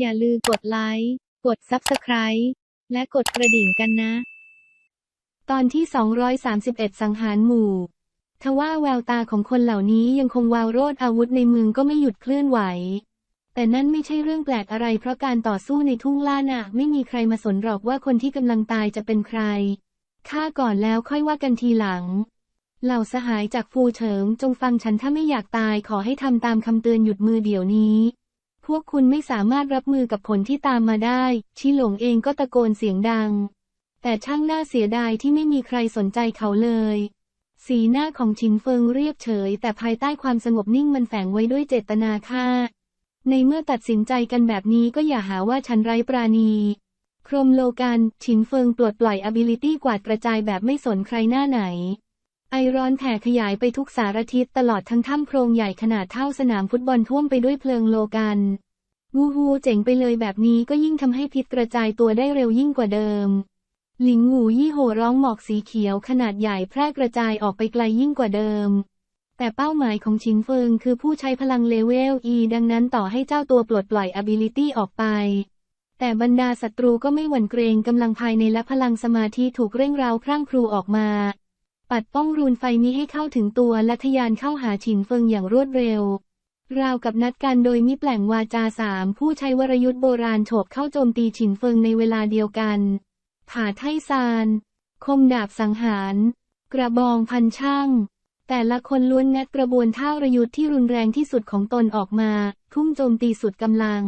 อย่าลืมกดไลค์ กด Subscribe และกดกระดิ่งกันนะ ตอนที่ 231 สังหารหมู่ ทว่าแววตาของคนเหล่านี้ยังคงวาวโรดอาวุธในมือก็ไม่หยุดเคลื่อนไหว แต่นั่นไม่ใช่เรื่องแปลกอะไรเพราะการต่อสู้ในทุ่งล่าน่ะ ไม่มีใครมาสนหรอกว่าคนที่กำลังตายจะเป็นใครฆ่าก่อนแล้วค่อยว่ากันทีหลัง เหล่าสหายจากฟูเฉิงจงฟังฉันถ้าไม่อยากตายขอให้ทำตามคำเตือนหยุดมือเดี๋ยวนี้ พวกคุณไม่สามารถรับมือกับผลที่ตามมาได้ ชิหลงเองก็ตะโกนเสียงดัง แต่ช่างน่าเสียดายที่ไม่มีใครสนใจเขาเลย สีหน้าของชินเฟิงเรียบเฉย แต่ภายใต้ความสงบนิ่งมันแฝงไว้ด้วยเจตนาฆ่า ในเมื่อตัดสินใจกันแบบนี้ก็อย่าหาว่าฉันไร้ปราณี โครมโลกันชินเฟิงปลดปล่อย ability กวาดกระจายแบบไม่สนใครหน้าไหนไอร้อนแผ่ขยายไปทุกสารทิศตลอดทั้งถ้ำโพรงใหญ่ขนาดเท่าสนามฟุตบอลท่วมไปด้วยเพลิงโลกัน วูฮูเจ๋งไปเลยแบบนี้ก็ยิ่งทำให้พิษกระจายตัวได้เร็วยิ่งกว่าเดิม หลิงหูยี่โหร้องหมอกสีเขียวขนาดใหญ่แพร่กระจายออกไปไกลยิ่งกว่าเดิม แต่เป้าหมายของชินเฟิงคือผู้ใช้พลังเลเวล E ดังนั้นต่อให้เจ้าตัวปลดปล่อย ability ออกไป แต่บรรดาศัตรูก็ไม่หวั่นเกรงกำลังภายในและพลังสมาธิถูกเร่งเร้าพรั่งพรูออกมา ปัดป้องรูนไฟนี้ให้เข้าถึงตัวและทะยานเข้าหาฉินเฟิงอย่างรวดเร็ว ราวกับนัดกันโดยมิแปลงวาจาสามผู้ใช้วรยุทธ์โบราณโฉบเข้าโจมตีฉินเฟิงในเวลาเดียวกันผ่าไทซาน คมดาบสังหาร กระบองพันช่าง แต่ละคนล้วนงัดกระบวนท่ารยุทธ์ที่รุนแรงที่สุดของตนออกมา ทุ่มโจมตีสุดกำลัง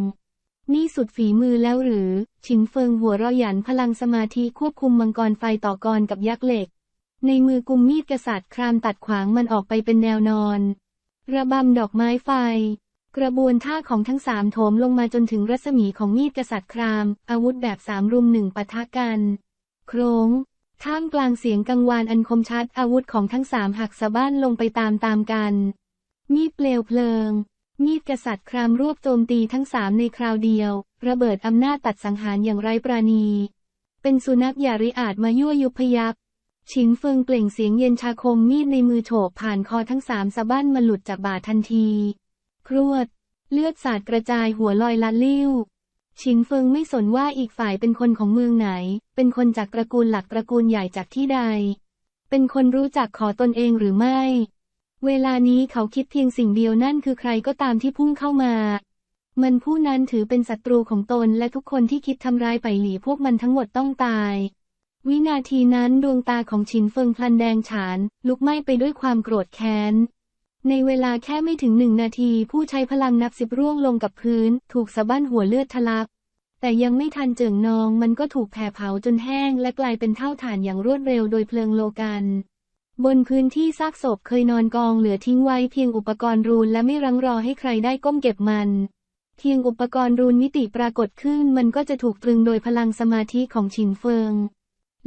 นี่สุดฝีมือแล้วหรือ ฉินเฟิงหัวเรอหยันพลังสมาธิควบคุมมังกรไฟต่อกรกับยักษ์เหล็ก ในมือกุมมีดกษัตริย์ครามตัดขวางมันออกไปเป็นแนวนอน ระบำดอกไม้ไฟ กระบวนท่าของทั้งสามโถมลงมาจนถึงรัศมีของมีดกษัตริย์คราม อาวุธแบบสามรุมหนึ่งปะทะกัน โครงท่ามกลางเสียงกังวานอันคมชัดอาวุธของทั้งสามหักสะบ้านลงไปตามตามกัน มีดเปลวเพลิง มีดกษัตริย์ครามรวบโจมตีทั้งสามในคราวเดียว ระเบิดอำนาจตัดสังหารอย่างไร้ปราณี เป็นสุนัขยาริอาจมายั่วยุพยับ ฉินเฟิงเปล่งเสียงเย็นชาคมมีดในมือโฉบผ่านคอทั้งสามสะบั้นมาหลุดจากบ่าทันที ครวด เลือดสาดกระจายหัวลอยลันลิ้วฉินเฟิงไม่สนว่าอีกฝ่ายเป็นคนของเมืองไหน เป็นคนจากตระกูลหลักตระกูลใหญ่จากที่ใด เป็นคนรู้จักขอตนเองหรือไม่ เวลานี้เขาคิดเพียงสิ่งเดียวนั่นคือใครก็ตามที่พุ่งเข้ามา มันผู้นั้นถือเป็นศัตรูของตนและทุกคนที่คิดทำร้ายไปหลีพวกมันทั้งหมดต้องตาย วินาทีนั้นดวงตาของฉินเฟิงพลันแดงฉาน ลุกไหม้ไปด้วยความโกรธแค้น ในเวลาแค่ไม่ถึงหนึ่งนาที ผู้ใช้พลังนับสิบร่วงลงกับพื้น ถูกสะบั้นหัวเลือดทะลัก แต่ยังไม่ทันเจิ่งนองมันก็ถูกแผ่เผาจนแห้ง และกลายเป็นเท่าฐานอย่างรวดเร็วโดยเพลิงโลกันบนพื้นที่ซากศพเคยนอนกองเหลือทิ้งไว้เพียงอุปกรณ์รูนและไม่รังรอให้ใครได้ก้มเก็บมัน เพียงอุปกรณ์รูนมิติปรากฏขึ้นมันก็จะถูกตรึงโดยพลังสมาธิของฉินเฟิง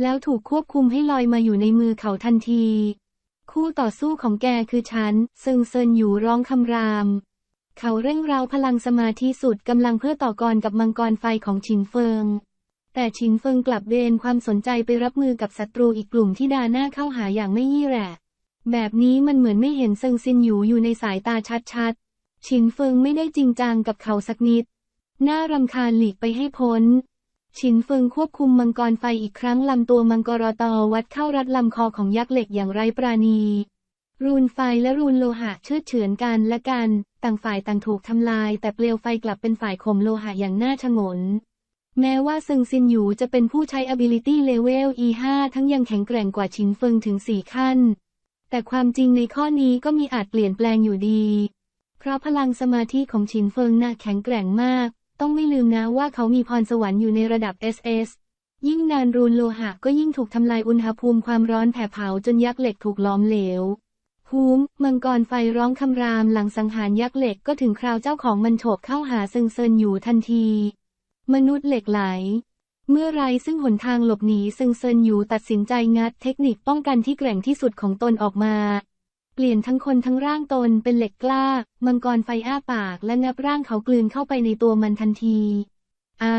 แล้วถูกควบคุมให้ลอยมาอยู่ในมือเขาทันที คู่ต่อสู้ของแกคือฉัน ซึงเซินอยู่ร้องคำราม เขาเร่งเร้าพลังสมาธิสุดกำลังเพื่อต่อกรกับมังกรไฟของฉินเฟิง แต่ฉินเฟิงกลับเบนความสนใจไปรับมือกับศัตรูอีกกลุ่มที่ดาหน้าเข้าหาอย่างไม่ยี่แหละแบบนี้มันเหมือนไม่เห็นเซิงซินอยู่อยู่ในสายตาชัดๆฉินเฟิงไม่ได้จริงจังกับเขาสักนิด น่ารำคาญหลีกไปให้พ้น ฉินเฟิงควบคุมมังกรไฟอีกครั้งลำตัวมังกรตอวัดเข้ารัดลำคอของยักษ์เหล็กอย่างไร้ปราณี รูนไฟและรูนโลหะเชื่อดเฉือนกันและกัน ต่างฝ่ายต่างถูกทำลาย แต่เปลวไฟกลับเป็นฝ่ายข่มโลหะอย่างน่าชงน แม้ว่าซึงซินอยู่จะเป็นผู้ใช้ ability level E5 ทั้งยังแข็งแกร่งกว่าฉินเฟิงถึง 4 ขั้น แต่ความจริงในข้อนี้ก็มีอาจเปลี่ยนแปลงอยู่ดี เพราะพลังสมาธิของฉินเฟิงน่าแข็งแกร่งมาก ต้องไม่ลืมนะว่าเขามีพรสวรรค์อยู่ในระดับ SS ยิ่งนานรูนโลหะก็ยิ่งถูกทำลายอุณหภูมิความร้อนแผ่เผาจนยักษ์เหล็กถูกล้อมเหลวภูมิมังกรไฟร้องคำรามหลังสังหารยักษ์เหล็กก็ถึงคราวเจ้าของมันโฉบเข้าหาซิงเซินอยู่ทันที มนุษย์เหล็กไหล เมื่อไรซึ่งหนทางหลบหนีซิงเซินอยู่ตัดสินใจงัดเทคนิคป้องกันที่แกร่งที่สุดของตนออกมา เปลี่ยนทั้งคนทั้งร่างตนเป็นเหล็กกล้า มังกรไฟอ้าปากและงับร่างเขากลืนเข้าไปในตัวมันทันทีอา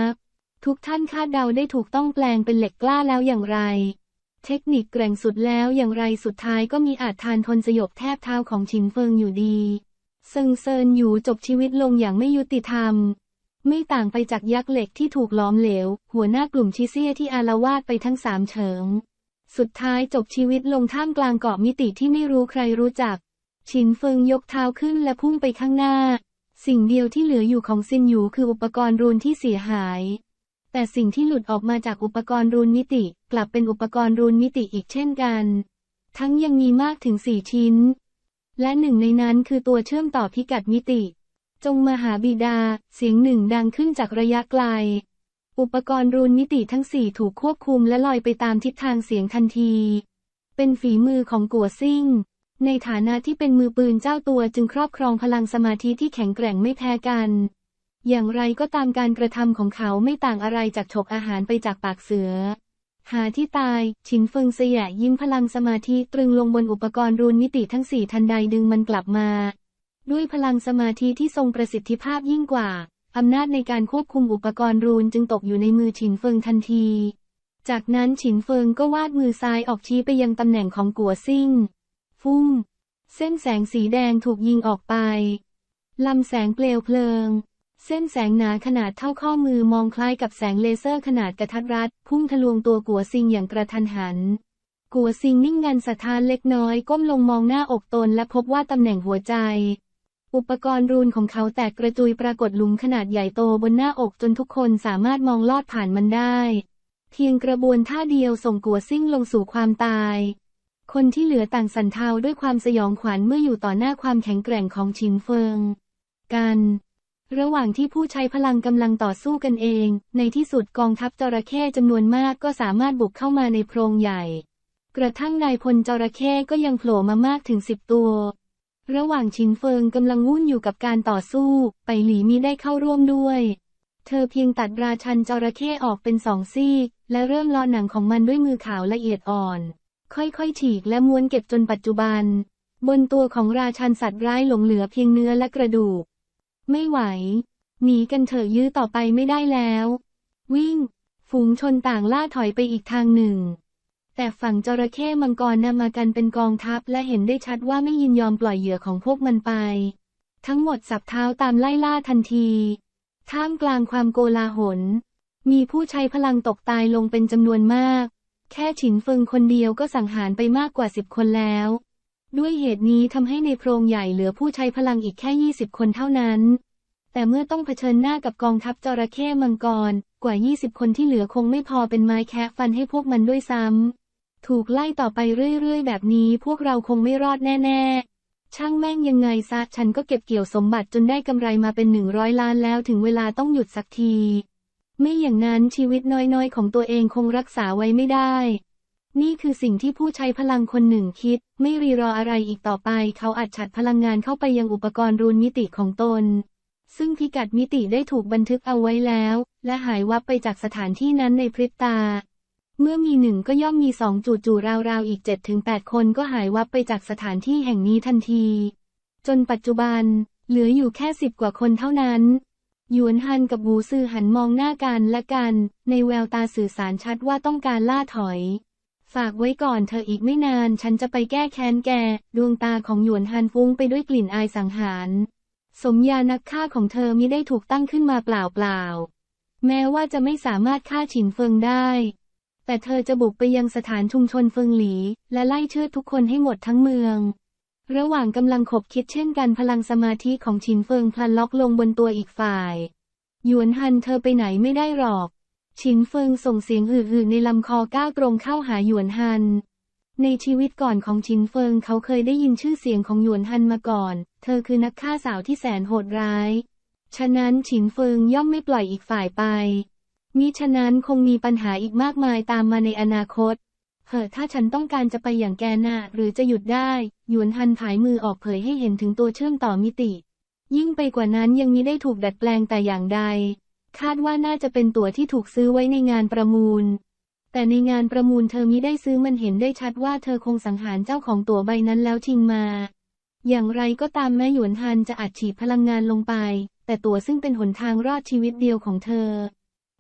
ทุกท่านคาดเดาได้ถูกต้องแปลงเป็นเหล็กกล้าแล้วอย่างไร เทคนิคแกร่งสุดแล้วอย่างไรสุดท้ายก็มีอาจทานทนสยบแทบเท้าของชินเฟิงอยู่ดีเซิงเซินอยู่จบชีวิตลงอย่างไม่ยุติธรรม ไม่ต่างไปจากยักษ์เหล็กที่ถูกล้อมเหลว หัวหน้ากลุ่มชิเซียที่อาละวาดไปทั้งสามเฉิง สุดท้ายจบชีวิตลงท่ามกลางเกาะมิติที่ไม่รู้ใครรู้จัก ฉินเฟิงยกเท้าขึ้นและพุ่งไปข้างหน้า สิ่งเดียวที่เหลืออยู่ของซินหยูคืออุปกรณ์รูนที่เสียหาย แต่สิ่งที่หลุดออกมาจากอุปกรณ์รูนมิติ กลับเป็นอุปกรณ์รูนมิติอีกเช่นกัน ทั้งยังมีมากถึงสี่ชิ้น และหนึ่งในนั้นคือตัวเชื่อมต่อพิกัดมิติ จงมาหาบิดา เสียงหนึ่งดังขึ้นจากระยะไกล อุปกรณ์รูนมิติทั้งสี่ถูกควบคุมและลอยไปตามทิศทางเสียงทันที เป็นฝีมือของกัวซิ่ง ในฐานะที่เป็นมือปืนเจ้าตัวจึงครอบครองพลังสมาธิที่แข็งแกร่งไม่แพ้กัน อย่างไรก็ตามการกระทำของเขาไม่ต่างอะไรจากฉกอาหารไปจากปากเสือ หาที่ตายฉินเฟิงเสยยิ้มพลังสมาธิตรึงลงบนอุปกรณ์รูนมิติทั้งสี่ทันใดดึงมันกลับมา ด้วยพลังสมาธิที่ทรงประสิทธิภาพยิ่งกว่า อำนาจในการควบคุมอุปกรณ์รูนจึงตกอยู่ในมือฉินเฟิงทันที จากนั้นฉินเฟิงก็วาดมือซ้ายออกชี้ไปยังตำแหน่งของกัวซิ่ง ฟุ้ง เส้นแสงสีแดงถูกยิงออกไป ลำแสงเปลวเพลิง เส้นแสงหนาขนาดเท่าข้อมือมองคล้ายกับแสงเลเซอร์ขนาดกระทัดรัด พุ่งทะลวงตัวกัวซิงอย่างกระทันหัน กัวซิงนิ่งงันสะท้านเล็กน้อยก้มลงมองหน้าอกตนและพบว่าตำแหน่งหัวใจ อุปกรณ์รูนของเขาแตกกระจุยปรากฏหลุมขนาดใหญ่โตบนหน้าอกจนทุกคนสามารถมองลอดผ่านมันได้ เพียงกระบวนท่าเดียวส่งกัวซิ่งลงสู่ความตาย คนที่เหลือต่างสันเทาด้วยความสยองขวัญเมื่ออยู่ต่อหน้าความแข็งแกร่งของชินเฟิง กัน ระหว่างที่ผู้ใช้พลังกำลังต่อสู้กันเอง ในที่สุดกองทัพจระเข้จำนวนมากก็สามารถบุกเข้ามาในโพรงใหญ่ กระทั่งนายพลจระเข้ก็ยังโผล่มามากถึงสิบตัว ระหว่างชินเฟิงกำลังวุ่นอยู่กับการต่อสู้ ไปหลีมีได้เข้าร่วมด้วย เธอเพียงตัดราชันจระเข้ออกเป็นสองซีกและเริ่มลอหนังของมันด้วยมือขาวละเอียดอ่อน ค่อยๆ ฉีกและม้วนเก็บจนปัจจุบัน บนตัวของราชันสัตว์ร้ายหลงเหลือเพียงเนื้อและกระดูก ไม่ไหว หนีกันเถอะยื้อต่อไปไม่ได้แล้ว วิ่ง ฝูงชนต่างล่าถอยไปอีกทางหนึ่ง แต่ฝั่งจระเข้มังกรนำมากันเป็นกองทัพและเห็นได้ชัดว่าไม่ยินยอมปล่อยเหยื่อของพวกมันไป ทั้งหมดสับเท้าตามไล่ล่าทันที ท่ามกลางความโกลาหล มีผู้ใช้พลังตกตายลงเป็นจำนวนมาก แค่ฉินเฟิงคนเดียวก็สังหารไปมากกว่าสิบคนแล้ว ด้วยเหตุนี้ทำให้ในโพรงใหญ่เหลือผู้ใช้พลังอีกแค่ 20 คนเท่านั้น แต่เมื่อต้องเผชิญหน้ากับกองทัพจระเข้มังกร กว่า 20 คนที่เหลือคงไม่พอเป็นไม้แคะฟันให้พวกมันด้วยซ้ำ ถูกไล่ต่อไปเรื่อยๆ แบบนี้พวกเราคงไม่รอดแน่ๆ ช่างแม่งยังไงซะฉันก็เก็บเกี่ยวสมบัติจนได้กำไรมาเป็นหนึ่งร้อยล้านแล้วถึงเวลาต้องหยุดสักที ไม่อย่างนั้นชีวิตน้อยๆ ของตัวเองคงรักษาไว้ไม่ได้ นี่คือสิ่งที่ผู้ใช้พลังคนหนึ่งคิด ไม่รีรออะไรอีกต่อไป เขาอัดฉัดพลังงานเข้าไปยังอุปกรณ์รูนมิติของตน ซึ่งพิกัดมิติได้ถูกบันทึกเอาไว้แล้ว และหายวับไปจากสถานที่นั้นในพริบตา เมื่อมีหนึ่งก็ย่อมมีสองจู่ๆราวๆอีกเจ็ดถึงแปดคนก็หายวับไปจากสถานที่แห่งนี้ทันที จนปัจจุบัน เหลืออยู่แค่สิบกว่าคนเท่านั้นหยวนฮันกับหูซือหันมองหน้ากันและกัน ในแววตาสื่อสารชัดว่าต้องการล่าถอย ฝากไว้ก่อนเธออีกไม่นานฉันจะไปแก้แค้นแก ดวงตาของหยวนฮันฟุ้งไปด้วยกลิ่นอายสังหาร สมญานักฆ่าของเธอมิได้ถูกตั้งขึ้นมาเปล่าๆแม้ว่าจะไม่สามารถฆ่าฉินเฟิงได้ แต่เธอจะบุกไปยังสถานชุมชนเฟิงหลี และไล่เชือดทุกคนให้หมดทั้งเมือง ระหว่างกำลังขบคิดเช่นกันพลังสมาธิของฉินเฟิงพลันล็อกลงบนตัวอีกฝ่าย หยวนฮันเธอไปไหนไม่ได้หรอกฉินเฟิงส่งเสียงหื่ๆในลำคอก้าวตรงเข้าหาหยวนฮัน ในชีวิตก่อนของฉินเฟิงเขาเคยได้ยินชื่อเสียงของหยวนฮันมาก่อน เธอคือนักฆ่าสาวที่แสนโหดร้าย ฉะนั้นฉินเฟิงย่อมไม่ปล่อยอีกฝ่ายไป มิฉะนั้นคงมีปัญหาอีกมากมายตามมาในอนาคตเฮ้อถ้าฉันต้องการจะไปอย่างแกน่ะหรือจะหยุดได้ หยวนฮันผายมือออกเผยให้เห็นถึงตัวเชื่อมต่อมิติ ยิ่งไปกว่านั้นยังมิได้ถูกดัดแปลงแต่อย่างใด คาดว่าน่าจะเป็นตั๋วที่ถูกซื้อไว้ในงานประมูล แต่ในงานประมูลเธอมิได้ซื้อมันเห็นได้ชัดว่าเธอคงสังหารเจ้าของตั๋วใบนั้นแล้วชิงมา อย่างไรก็ตามแม้หยวนฮันจะอัดฉีดพลังงานลงไป แต่ตั๋วซึ่งเป็นหนทางรอดชีวิตเดียวของเธอ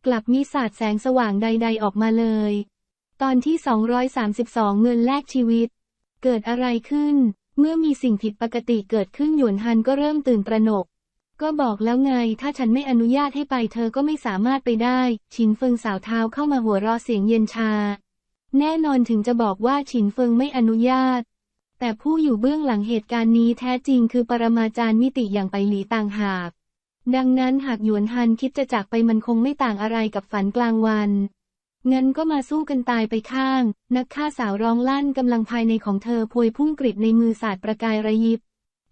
กลับมีศาสาดแสงสว่างใด ๆ ออกมาเลย ตอนที่ 232 เงินแลกชีวิต เกิดอะไรขึ้น เมื่อมีสิ่งผิดปกติเกิดขึ้นหยวนฮันก็เริ่มตื่นตระหนก ก็บอกแล้วไง ถ้าฉันไม่อนุญาตให้ไปเธอก็ไม่สามารถไปได้ฉินเฟิงสาวเท้าเข้ามาหัวเราะเสียงเย็นชา แน่นอนถึงจะบอกว่าฉินเฟิงไม่อนุญาต แต่ผู้อยู่เบื้องหลังเหตุการณ์นี้แท้จริงคือปรมาจารย์มิติอย่างไปหลีต่างหาก ดังนั้นหากหยวนฮันคิดจะจากไปมันคงไม่ต่างอะไรกับฝันกลางวัน งั้นก็มาสู้กันตายไปข้าง นักฆ่าสาวร้องลั่นกำลังภายในของเธอพวยพุ่งกริบในมือศาสาดประกายระยิบ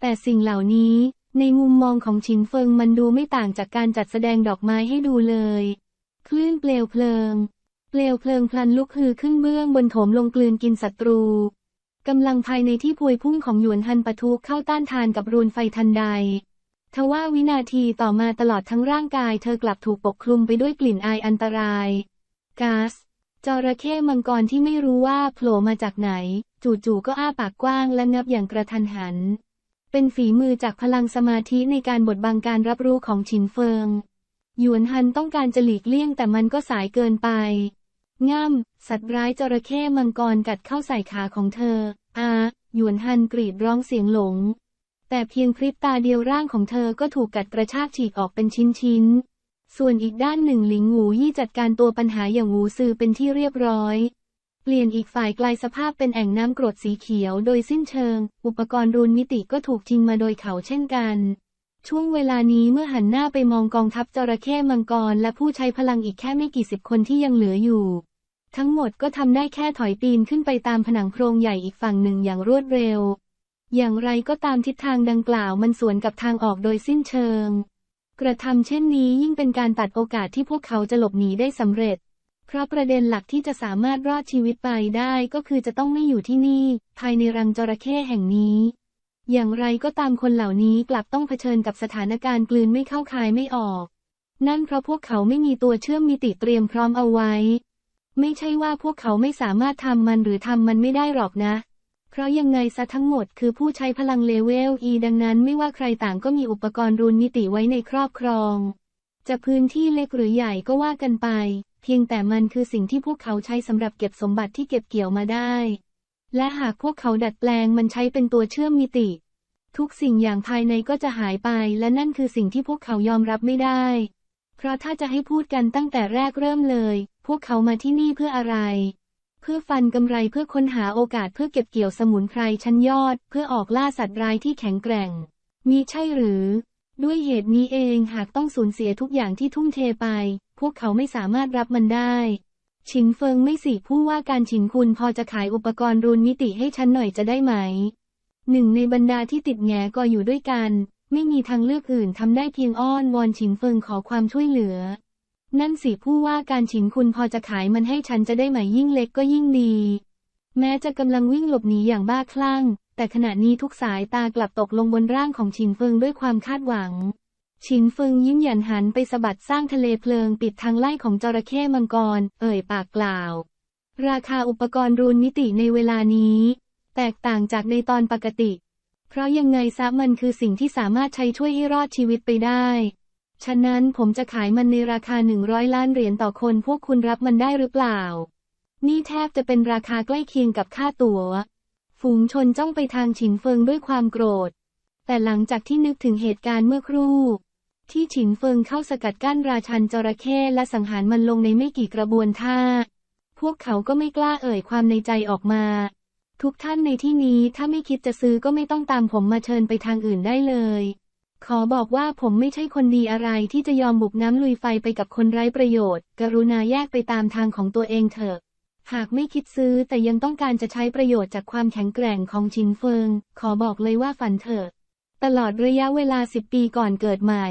แต่สิ่งเหล่านี้ ในมุมมองของชินเฟิงมันดูไม่ต่างจากการจัดแสดงดอกไม้ให้ดูเลย คลื่นเปลวเพลิง เปลวเพลิงพลันลุกฮือขึ้นเบื้องบนโถมลงกลืนกินศัตรูกำลังภายในที่พวยพุ่งของหยวนฮันปะทุเข้าต้านทานกับรูนไฟทันใด ทว่าวินาทีต่อมาตลอดทั้งร่างกายเธอกลับถูกปกคลุมไปด้วยกลิ่นอายอันตรายก๊าซจระเข้มังกรที่ไม่รู้ว่าโผล่มาจากไหน จู่ๆก็อ้าปากกว้างและงับอย่างกระทันหัน เป็นฝีมือจากพลังสมาธิในการบดบังการรับรู้ของฉินเฟิง หยวนฮันต้องการจะหลีกเลี่ยงแต่มันก็สายเกินไปง่ำสัตว์ร้ายจระเข้มังกรกัดเข้าใส่ขาของเธอ อา หยวนฮันกรีดร้องเสียงหลง แต่เพียงพริบตาเดียวร่างของเธอก็ถูกกัดกระชากฉีกออกเป็นชิ้นๆ ส่วนอีกด้านหนึ่งหลิงหูยี่จัดการตัวปัญหาอย่างหูซือเป็นที่เรียบร้อย เปลี่ยนอีกฝ่ายกลายสภาพเป็นแอ่งน้ำกรดสีเขียวโดยสิ้นเชิง อุปกรณ์รูนมิติก็ถูกทิ้งมาโดยเขาเช่นกัน ช่วงเวลานี้เมื่อหันหน้าไปมองกองทัพจระเข้มังกร และผู้ใช้พลังอีกแค่ไม่กี่สิบคนที่ยังเหลืออยู่ ทั้งหมดก็ทำได้แค่ถอยปีนขึ้นไปตามผนังโพรงใหญ่อีกฝั่งหนึ่งอย่างรวดเร็ว อย่างไรก็ตามทิศทางดังกล่าวมันสวนกับทางออกโดยสิ้นเชิง กระทำเช่นนี้ยิ่งเป็นการตัดโอกาสที่พวกเขาจะหลบหนีได้สำเร็จ เพราะประเด็นหลักที่จะสามารถรอดชีวิตไปได้ก็คือจะต้องไม่อยู่ที่นี่ ภายในรังจระเข้แห่งนี้ อย่างไรก็ตามคนเหล่านี้กลับต้องเผชิญกับสถานการณ์กลืนไม่เข้าคายไม่ออก นั่นเพราะพวกเขาไม่มีตัวเชื่อมมิติเตรียมพร้อมเอาไว้ ไม่ใช่ว่าพวกเขาไม่สามารถทำมันหรือทำมันไม่ได้หรอกนะ เพราะยังไงซะทั้งหมดคือผู้ใช้พลังเลเวล E ดังนั้นไม่ว่าใครต่างก็มีอุปกรณ์รูนมิติไว้ในครอบครอง จะพื้นที่เล็กหรือใหญ่ก็ว่ากันไป เพียงแต่มันคือสิ่งที่พวกเขาใช้สำหรับเก็บสมบัติที่เก็บเกี่ยวมาได้ และหากพวกเขาดัดแปลงมันใช้เป็นตัวเชื่อมมิติ ทุกสิ่งอย่างภายในก็จะหายไป และนั่นคือสิ่งที่พวกเขายอมรับไม่ได้ เพราะถ้าจะให้พูดกันตั้งแต่แรกเริ่มเลย พวกเขามาที่นี่เพื่ออะไร เพื่อฟันกำไรเพื่อค้นหาโอกาสเพื่อเก็บเกี่ยวสมุนไพรชั้นยอด เพื่อออกล่าสัตว์ร้ายที่แข็งแกร่ง มีใช่หรือ ด้วยเหตุนี้เองหากต้องสูญเสียทุกอย่างที่ทุ่มเทไป พวกเขาไม่สามารถรับมันได้ฉินเฟิงไม่สิผู้ว่าการฉินคุณพอจะขายอุปกรณ์รูนมิติให้ฉันหน่อยจะได้ไหม หนึ่งในบรรดาที่ติดแงก็อยู่ด้วยกัน ไม่มีทางเลือกอื่นทำได้เพียงอ้อนวอนฉินเฟิงขอความช่วยเหลือ นั่นสิผู้ว่าการฉินคุณพอจะขายมันให้ฉันจะได้ไหมยิ่งเล็กก็ยิ่งดี แม้จะกำลังวิ่งหลบหนีอย่างบ้าคลั่ง แต่ขณะนี้ทุกสายตากลับตกลงบนร่างของฉินเฟิงด้วยความคาดหวัง ฉินเฟิงยิ้มหยันหันไปสะบัดสร้างทะเลเพลิงปิดทางไล่ของจระเข้มังกร เอ่ยปากกล่าว ราคาอุปกรณ์รูนมิติในเวลานี้ แตกต่างจากในตอนปกติ เพราะยังไงซะมันคือสิ่งที่สามารถใช้ช่วยให้รอดชีวิตไปได้ ฉะนั้นผมจะขายมันในราคาหนึ่งร้อยล้านเหรียญต่อคน พวกคุณรับมันได้หรือเปล่า นี่แทบจะเป็นราคาใกล้เคียงกับค่าตั๋ว ฝูงชนจ้องไปทางฉินเฟิงด้วยความโกรธ แต่หลังจากที่นึกถึงเหตุการณ์เมื่อครู่ ที่ฉินเฟิงเข้าสกัดกั้นราชันจระเข้และสังหารมันลงในไม่กี่กระบวนท่า พวกเขาก็ไม่กล้าเอ่ยความในใจออกมา ทุกท่านในที่นี้ถ้าไม่คิดจะซื้อก็ไม่ต้องตามผมมาเชิญไปทางอื่นได้เลย ขอบอกว่าผมไม่ใช่คนดีอะไรที่จะยอมบุกน้ำลุยไฟไปกับคนไร้ประโยชน์ กรุณาแยกไปตามทางของตัวเองเถอะ หากไม่คิดซื้อแต่ยังต้องการจะใช้ประโยชน์จากความแข็งแกร่งของชินเฟิง ขอบอกเลยว่าฝันเถอะ ตลอดระยะเวลาสิบปีก่อนเกิดใหม่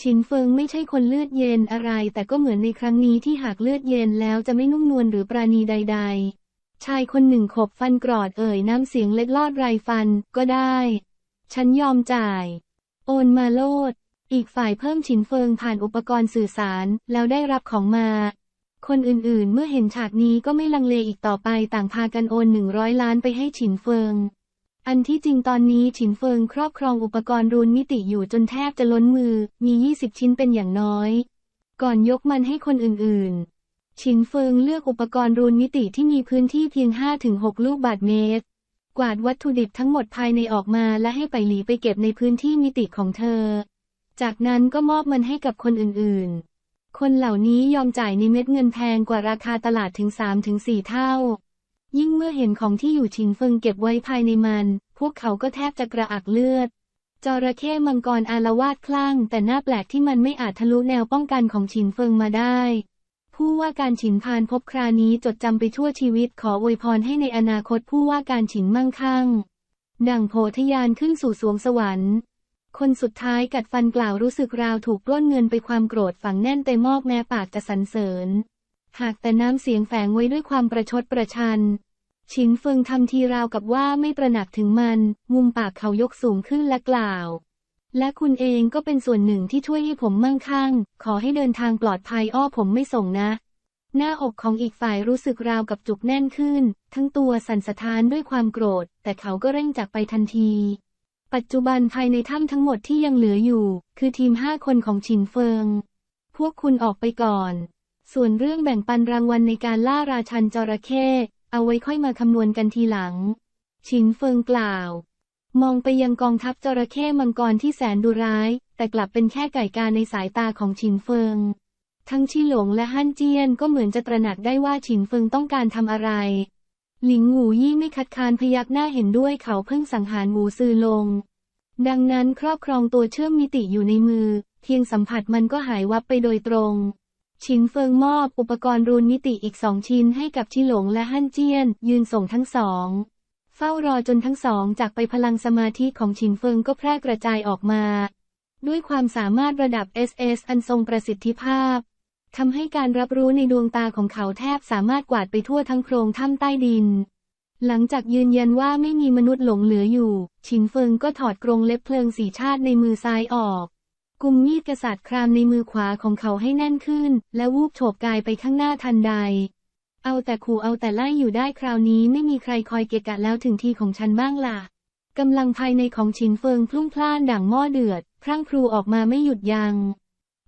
ชินเฟิงไม่ใช่คนเลือดเย็นอะไร แต่ก็เหมือนในครั้งนี้ที่หากเลือดเย็นแล้วจะไม่นุ่มนวลหรือปราณีใด ๆ ชายคนหนึ่งขบฟันกรอดเอ่ยน้ำเสียงเล็ดลอดไรฟันก็ได้ ฉันยอมจ่าย โอนมาโลด อีกฝ่ายเพิ่มฉินเฟิงผ่านอุปกรณ์สื่อสารแล้วได้รับของมา คนอื่นๆ เมื่อเห็นฉากนี้ก็ไม่ลังเลอีกต่อไปต่างพากันโอนหนึ่งร้อยล้านไปให้ฉินเฟิง อันที่จริงตอนนี้ฉินเฟิงครอบครองอุปกรณ์รูนมิติอยู่จนแทบจะล้นมือ มี20ชิ้นเป็นอย่างน้อย ก่อนยกมันให้คนอื่นๆฉินเฟิงเลือกอุปกรณ์รูนมิติที่มีพื้นที่เพียง 5-6 ลูกบาศก์เมตร กวาดวัตถุดิบทั้งหมดภายในออกมาและให้ไปหลีไปเก็บในพื้นที่มิติของเธอ จากนั้นก็มอบมันให้กับคนอื่นๆ คนเหล่านี้ยอมจ่ายในเม็ดเงินแพงกว่าราคาตลาดถึง 3-4 เท่า ยิ่งเมื่อเห็นของที่อยู่ชินเฟิงเก็บไว้ภายในมัน พวกเขาก็แทบจะกระอักเลือด จระเข้มังกรอารวาสคลั่ง แต่หน่าแปลกที่มันไม่อาจทะลุแนวป้องกันของฉินเฟิงมาได้ ผู้ว่าการฉินพานพบครานี้จดจำไปทั่วชีวิตขออวยพรให้ในอนาคตผู้ว่าการฉินมั่งคั่ง ดั่งโพธยานขึ้นสู่สวงสวรรค์ คนสุดท้ายกัดฟันกล่าวรู้สึกราวถูกปล้นเงินไปความโกรธฝังแน่นเตมอกแม้ปากจะสรรเสริญ หากแต่น้ำเสียงแฝงไว้ด้วยความประชดประชัน ฉินเฟิงทำทีราวกับว่าไม่ตระหนักถึงมัน มุมปากเขายกสูงขึ้นและกล่าว และคุณเองก็เป็นส่วนหนึ่งที่ช่วยให้ผมมั่งคั่ง ขอให้เดินทางปลอดภัยอ้อผมไม่ส่งนะ หน้าอกของอีกฝ่ายรู้สึกราวกับจุกแน่นขึ้น ทั้งตัวสั่นสะท้านด้วยความโกรธ แต่เขาก็เร่งจากไปทันที ปัจจุบันภายในถ้ำทั้งหมดที่ยังเหลืออยู่ คือทีมห้าคนของฉินเฟิง พวกคุณออกไปก่อน ส่วนเรื่องแบ่งปันรางวัลในการล่าราชันจระเข้เอาไว้ค่อยมาคำนวณกันทีหลังฉินเฟิงกล่าว มองไปยังกองทัพจระเข้มังกรที่แสนดุร้าย แต่กลับเป็นแค่ไก่กาในสายตาของฉินเฟิง ทั้งชิหลงและฮั่นเจียนก็เหมือนจะตระหนักได้ว่าฉินเฟิงต้องการทำอะไร หลิงหูยี่ไม่คัดค้านพยักหน้าเห็นด้วยเขาเพิ่งสังหารหมูซือลง ดังนั้นครอบครองตัวเชื่อมมิติอยู่ในมือ เพียงสัมผัสมันก็หายวับไปโดยตรงชินเฟิงมอบอุปกรณ์รูนมิติอีกสองชิ้นให้กับชิหลงและฮั่นเจียน ยืนส่งทั้งสอง ฝ้ารอจนทั้งสองจากไปพลังสมาธิของชินเฟิงก็แพร่กระจายออกมา ด้วยความสามารถระดับ SS อันทรงประสิทธิภาพทำให้การรับรู้ในดวงตาของเขาแทบสามารถกวาดไปทั่วทั้งโพรงถ้ำใต้ดิน หลังจากยืนยันว่าไม่มีมนุษย์หลงเหลืออยู่ ชินเฟิงก็ถอดกรงเล็บเพลิงสีชาติในมือซ้ายออกกุมมีดกษัตริย์ครามในมือขวาของเขาให้แน่นขึ้น และวูบโฉบกายไปข้างหน้าทันใด เอาแต่ขู่เอาแต่ไล่อยู่ได้คราวนี้ไม่มีใครคอยเกะกะแล้วถึงทีของฉันบ้างล่ะกำลังภายในของชินเฟิงพลุ่งพล่านดั่งหม้อเดือด พรั่งพรูออกมาไม่หยุดยัง้ง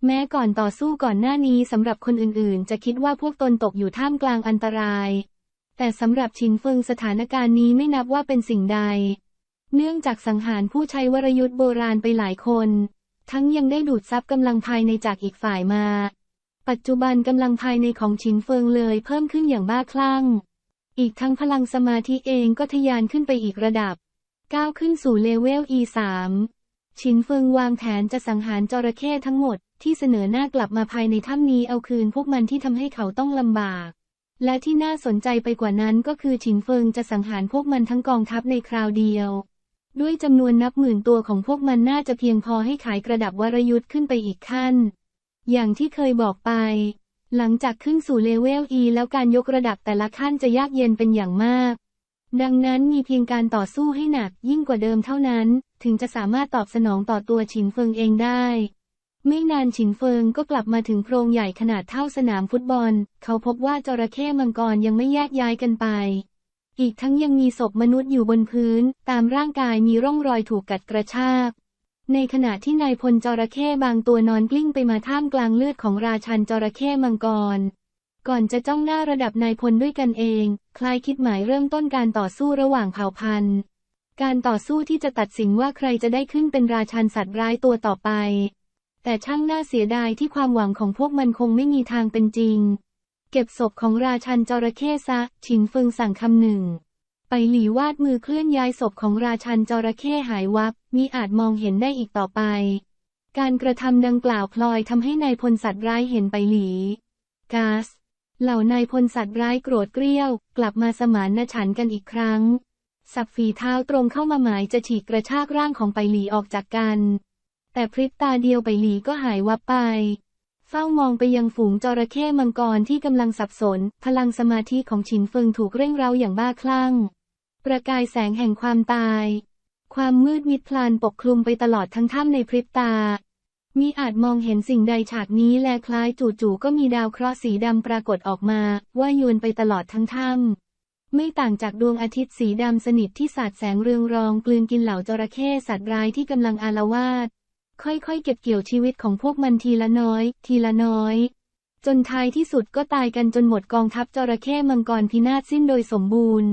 แม้ก่อนต่อสู้ก่อนหน้านี้สำหรับคนอื่นๆ จะคิดว่าพวกตนตกอยู่ท่ามกลางอันตราย แต่สำหรับชินเฟิงสถานการณ์นี้ไม่นับว่าเป็นสิ่งใด เนื่องจากสังหารผู้ใช้วรยุทธ์โบราณไปหลายคน ทั้งยังได้ดูดซับกำลังภายในจากอีกฝ่ายมา ปัจจุบันกำลังภายในของชินเฟิงเลยเพิ่มขึ้นอย่างบ้าคลั่ง อีกทั้งพลังสมาธิเองก็ทะยานขึ้นไปอีกระดับ ก้าวขึ้นสู่เลเวล E3 ชินเฟิงวางแผนจะสังหารจระเข้ทั้งหมดที่เสนอหน้ากลับมาภายในถ้ำนี้เอาคืนพวกมันที่ทำให้เขาต้องลำบาก และที่น่าสนใจไปกว่านั้นก็คือชินเฟิงจะสังหารพวกมันทั้งกองทัพในคราวเดียว ด้วยจำนวนนับหมื่นตัวของพวกมันน่าจะเพียงพอให้ขายกระดับวรยุทธ์ขึ้นไปอีกขั้น อย่างที่เคยบอกไป หลังจากขึ้นสู่เลเวล E แล้วการยกระดับแต่ละขั้นจะยากเย็นเป็นอย่างมาก ดังนั้นมีเพียงการต่อสู้ให้หนักยิ่งกว่าเดิมเท่านั้น ถึงจะสามารถตอบสนองต่อตัวฉินเฟิงเองได้ ไม่นานฉินเฟิงก็กลับมาถึงโพรงใหญ่ขนาดเท่าสนามฟุตบอล เขาพบว่าจระเข้มังกรยังไม่แยกย้ายกันไป อีกทั้งยังมีศพมนุษย์อยู่บนพื้น ตามร่างกายมีร่องรอยถูกกัดกระชาก ในขณะที่นายพลจระเข้บางตัวนอนกลิ้งไปมาท่ามกลางเลือดของราชันจระเข้มังกร ก่อนจะจ้องหน้าระดับนายพลด้วยกันเอง คล้ายคิดหมายเริ่มต้นการต่อสู้ระหว่างเผ่าพันธุ์ การต่อสู้ที่จะตัดสินว่าใครจะได้ขึ้นเป็นราชันสัตว์ร้ายตัวต่อไป แต่ช่างน่าเสียดายที่ความหวังของพวกมันคงไม่มีทางเป็นจริง เก็บศพของราชันจระเข้ซะฉินเฟิงสั่งคำหนึ่ง ไปหลีวาดมือเคลื่อนย้ายศพของราชันจระเข้หายวับมิอาจมองเห็นได้อีกต่อไป การกระทำดังกล่าวพลอยทำให้นายพลสัตว์ร้ายเห็นไปหลี กาส เหล่านายพลสัตว์ร้ายโกรธเกรี้ยว กลับมาสมานฉันกันอีกครั้ง สับฝีเท้าตรงเข้ามาหมายจะฉีกกระชากร่างของไปหลีออกจากกัน แต่พริบตาเดียวไปหลีก็หายวับไป ฝ้ามองไปยังฝูงจระเข้มังกรที่กำลังสับสน พลังสมาธิของฉินเฟิงถูกเร่งเร้าอย่างบ้าคลั่ง ประกายแสงแห่งความตาย ความมืดมิดพลานปกคลุมไปตลอดทั้งถ้ำในพริบตา มีอาจมองเห็นสิ่งใดฉากนี้แลคล้ายจู่ๆก็มีดาวเคราะห์สีดำปรากฏออกมา ว่าโยนไปตลอดทั้งถ้ำไม่ต่างจากดวงอาทิตย์สีดำสนิทที่สาดแสงเรืองรองกลืนกินเหล่าจระเข้สัตว์ร้ายที่กำลังอาละวาด ค่อยๆ เก็บเกี่ยวชีวิตของพวกมันทีละน้อย ทีละน้อย จนท้ายที่สุดก็ตายกันจนหมดกองทัพจระเข้มังกรพินาศสิ้นโดยสมบูรณ์